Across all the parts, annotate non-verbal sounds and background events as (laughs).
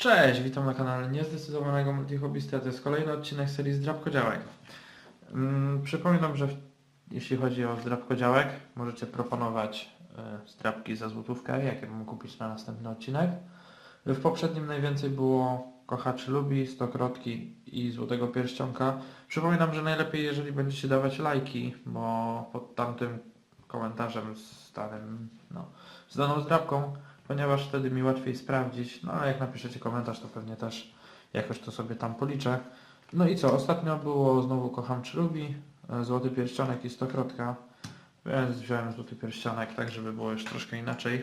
Cześć, witam na kanale Niezdecydowanego Multihobbysty, to jest kolejny odcinek serii Zdrabkodziałek. Mm, przypominam, że jeśli chodzi o zdrabkodziałek, możecie proponować y, zdrabki za złotówkę, jakie mam kupić na następny odcinek. W poprzednim najwięcej było kochaczy lubi, stokrotki i złotego pierścionka. Przypominam, że najlepiej jeżeli będziecie dawać lajki, bo pod tamtym komentarzem z danym, no, z daną zdrabką ponieważ wtedy mi łatwiej sprawdzić. No a jak napiszecie komentarz, to pewnie też jakoś to sobie tam policzę. No i co, ostatnio było znowu Kocham czy Lubi, e, Złoty Pierścionek i Stokrotka, więc wziąłem Złoty Pierścionek, tak żeby było już troszkę inaczej.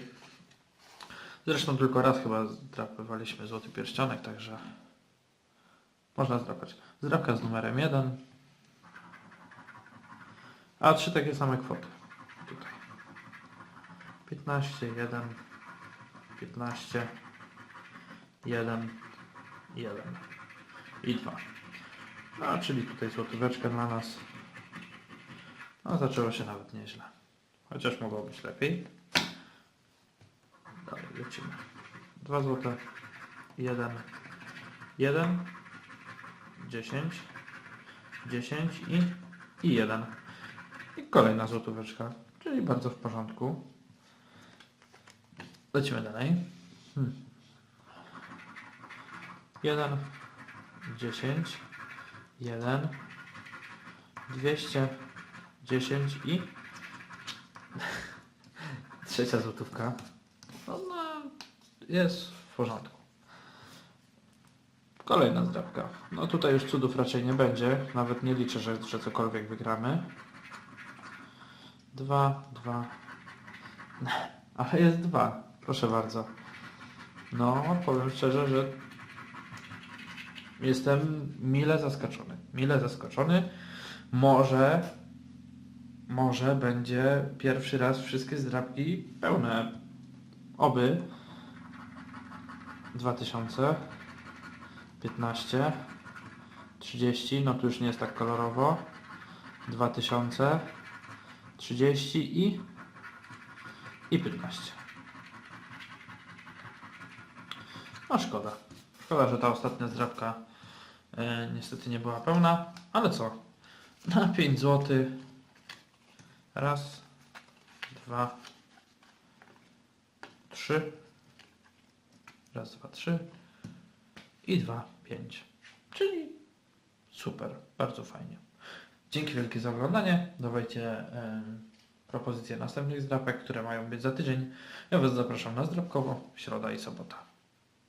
Zresztą tylko raz chyba zdrapywaliśmy Złoty Pierścionek, także można zdrapać. Zdrapka z numerem 1, a trzy takie same kwoty. Tutaj. 15, 1, 15, 1, 1 i 2. No, czyli tutaj złotóweczka dla nas. No, zaczęło się nawet nieźle. Chociaż mogło być lepiej. Dalej lecimy. 2 złote, 1, 1, 10, 10 i, i 1. I kolejna złotóweczka, czyli bardzo w porządku. Lecimy dalej. Hmm. 1, 10, 1, 200, 10 i (laughs) trzecia złotówka. No, no, jest w porządku. Kolejna zdrabka. No tutaj już cudów raczej nie będzie. Nawet nie liczę, że, że cokolwiek wygramy. Dwa, dwa. (laughs) Ale jest dwa. Proszę bardzo. No, powiem szczerze, że jestem mile zaskoczony. Mile zaskoczony. Może, może będzie pierwszy raz wszystkie zdrabki pełne. Oby. 2000, 15, 30, no tu już nie jest tak kolorowo. 2000, 30 i, i 15. No szkoda. Szkoda, że ta ostatnia zdrabka e, niestety nie była pełna, ale co? Na 5 zł. Raz, dwa, trzy. Raz, dwa, trzy. I dwa, pięć. Czyli super, bardzo fajnie. Dzięki wielkie za oglądanie. Dawajcie em, propozycje następnych zdrapek, które mają być za tydzień. Ja Was zapraszam na zdrapkowo, środa i sobota.